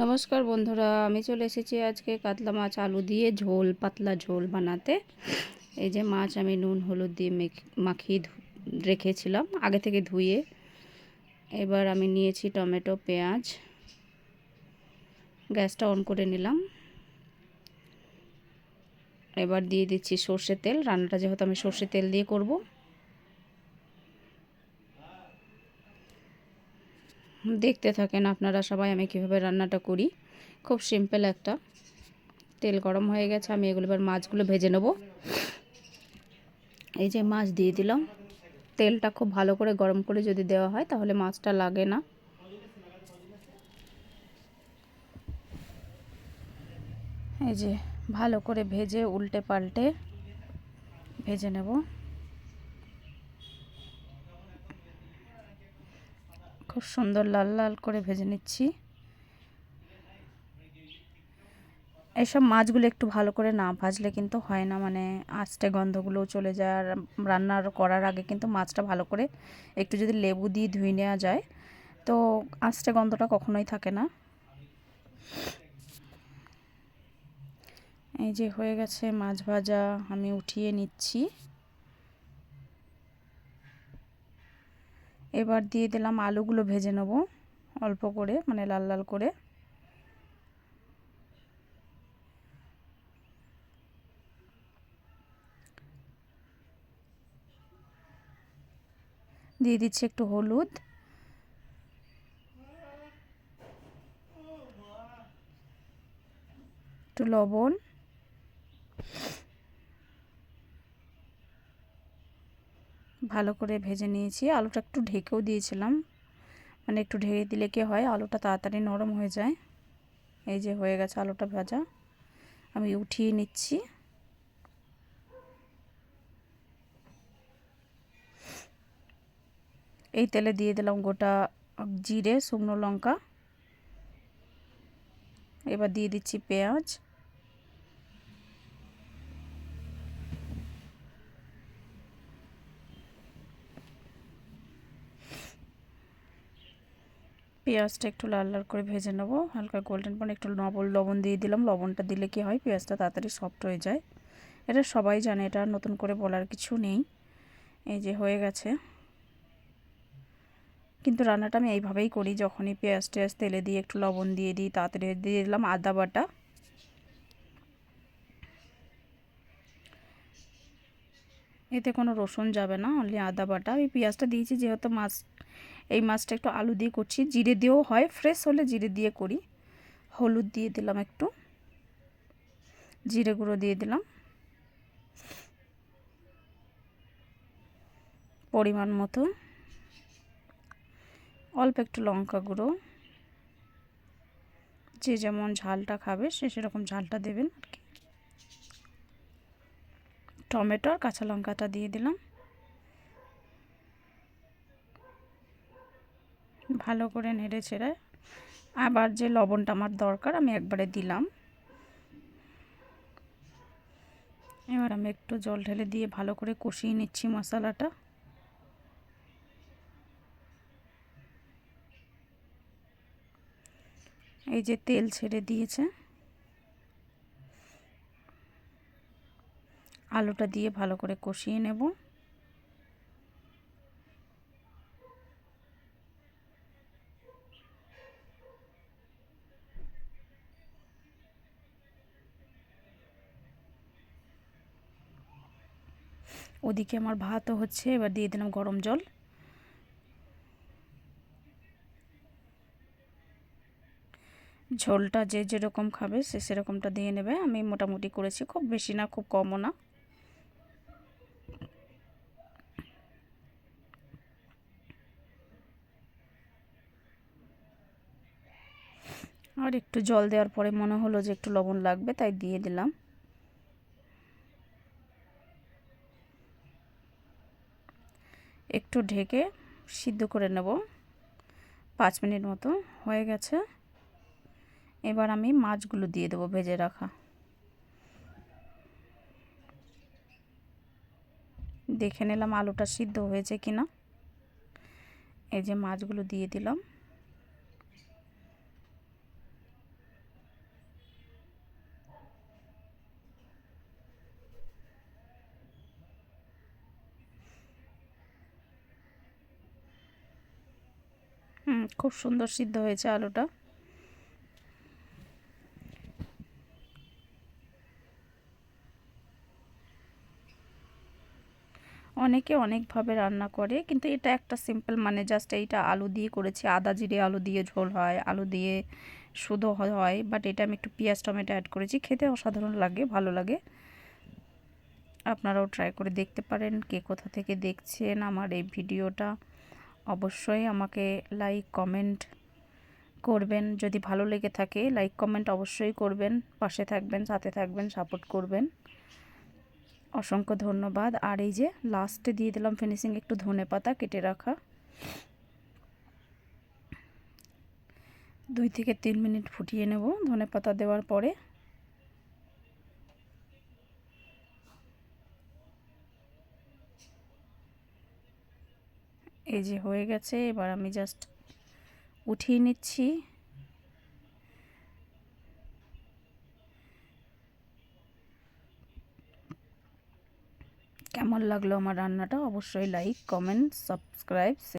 নমস্কার বন্ধুরা, আমি চলে এসেছি আজকে কাতলা মাছ আলু দিয়ে ঝোল, পাতলা ঝোল বানাতে। এই যে মাছ আমি নুন, হলুদ দিয়ে মাখিয়ে রেখেছিলাম, আগে থেকে ধুয়ে। এবার আমি নিয়েছি টমেটো, পেঁয়াজ। গ্যাসটা অন করে নিলাম। এবার দিয়ে দিচ্ছি সর্ষে তেল, রান্নাটা যেহেতু আমি সর্ষে তেল দিয়ে করব। দেখতে থাকেন আপনারা সবাই আমি কীভাবে রান্নাটা করি। খুব সিম্পল একটা। তেল গরম হয়ে গেছে, আমি এগুলো এবার মাছগুলো ভেজে নেব। এই যে মাছ দিয়ে দিলাম। তেলটা খুব ভালো করে গরম করে যদি দেওয়া হয় তাহলে মাছটা লাগে না। এই যে ভালো করে ভেজে উল্টে পাল্টে ভেজে নেব। খুব সুন্দর লাল লাল করে ভেজে নিচ্ছি। এইসব মাছগুলো একটু ভালো করে না ভাজলে কিন্তু হয় না মানে আস্তে গন্ধগুলোও চলে যায়। আর রান্নার করার আগে কিন্তু মাছটা ভালো করে একটু যদি লেবু দিয়ে ধুয়ে নেওয়া যায়, তো আস্তে গন্ধটা কখনোই থাকে না। এই যে হয়ে গেছে মাছ ভাজা, আমি উঠিয়ে নিচ্ছি। এবার দিয়ে দিলাম আলুগুলো ভেজে নেব অল্প করে মানে লাল লাল করে। দিয়ে দিচ্ছি একটু হলুদ। একটু লবণ। ভালো করে ভেজে নিয়েছি। আলুটা একটু ঢেকেও দিয়েছিলাম। মানে একটু ঢেকে দিলে কি হয়, আলুটা তাড়াতাড়ি নরম হয়ে যায়। এই যে হয়ে গেছে আলুটা ভাজা। আমি উঠিয়ে নিচ্ছি। এই তেলে দিয়ে দিলাম গোটা জিরে, শুকনো লঙ্কা। এবার দিয়ে দিচ্ছি পেঁয়াজ। পেঁয়াজটা একটু লাল লাল করে ভেজে নেব। হালকা গোল্ডেন পন একটু নবল লবণ দিয়ে দিলাম। লবণটা দিলে কি হয়, পেঁয়াজটা তাড়াতাড়ি সফট হয়ে যায়। এটা সবাই জানে, এটা নতুন করে বলার কিছু নেই। এই যে হয়ে গেছে। কিন্তু রান্নাটা আমি এইভাবেই করি, যখনই পেঁয়াজ টেয়াজ তেলে দিয়ে একটু লবণ দিয়ে দিই, তাড়াতাড়ি দিয়ে দিলাম আদা বাটা। এতে কোনো রসুন যাবে না অনলি আদা বাটা। আমি পেঁয়াজটা দিয়েছি, যেহেতু মাছ এই মাছটা একটু আলু দিয়ে করছি। জিরে দিয়েও হয় ফ্রেশ হলে জিরে দিয়ে করি। হলুদ দিয়ে দিলাম একটু। জিরে গুঁড়ো দিয়ে দিলাম। পরিমাণ মতো। অল্প একটু লঙ্কা গুঁড়ো। যে যেমন ঝালটা খাবে, সে সেরকম ঝালটা দেবেন আর কি। টমেটো আর কাঁচা লঙ্কাটা দিয়ে দিলাম। ভালো করে নেড়ে ছেড়ে আবার যে লবণটা আমার দরকার, আমি একবারে দিলাম। এবার আমি একটু জল ঢেলে দিয়ে ভালো করে কষিয়ে নিচ্ছি মশলাটা। এই যে তেল ছেড়ে দিয়েছে। আলুটা দিয়ে ভালো করে কষিয়ে নেব। ওদিকে আমার ভাতও হচ্ছে, এবার দিয়ে দিলাম গরম জল। ঝোলটা যে যেরকম খাবে সে সেরকমটা দিয়ে নেবে। আমি মোটামুটি করেছি, খুব বেশি না, খুব কমও না। আর একটু জল দেওয়ার পরে মনে হলো যে একটু লবণ লাগবে, তাই দিয়ে দিলাম। একটু ঢেকে সিদ্ধ করে নেব। পাঁচ মিনিট মতো হয়ে গেছে। এবার আমি মাছগুলো দিয়ে দেবো ভেজে রাখা। দেখে নিলাম আলুটা সিদ্ধ হয়েছে কিনা। এই যে মাছগুলো দিয়ে দিলাম। খুব সুন্দর সিদ্ধ হয়েছে আলুটা। অনেকে অনেকভাবে রান্না করে, কিন্তু এটা একটা সিম্পল মানে জাস্ট এইটা আলু দিয়ে করেছি, আদা জিরে আলু দিয়ে ঝোল হয়, আলু দিয়ে শুধু হয় বাট এটা আমি একটু পেঁয়াজ, টমেটো অ্যাড করেছি, খেতে অসাধারণ লাগে, ভালো লাগে। আপনারাও ট্রাই করে দেখতে পারেন, কে কোথা থেকে দেখছেন আমার এই ভিডিওটা। অবশ্যই আমাকে লাইক কমেন্ট করবেন। যদি ভালো লেগে থাকে লাইক কমেন্ট অবশ্যই করবেন। পাশে থাকবেন, সাথে থাকবেন সাপোর্ট করবেন। অসংখ্য ধন্যবাদ। আর এই যে লাস্টে দিয়ে দিলাম ফিনিশিং একটু ধনে পাতা কেটে রাখা। দুই থেকে তিন মিনিট ফুটিয়ে নেব ধনে পাতা দেওয়ার পরে। এই যে হয়ে গেছে, এবার আমি জাস্ট উঠিয়ে নিচ্ছি। কেমন লাগল আমার রান্নাটা? অবশ্যই লাইক কমেন্ট সাবস্ক্রাইব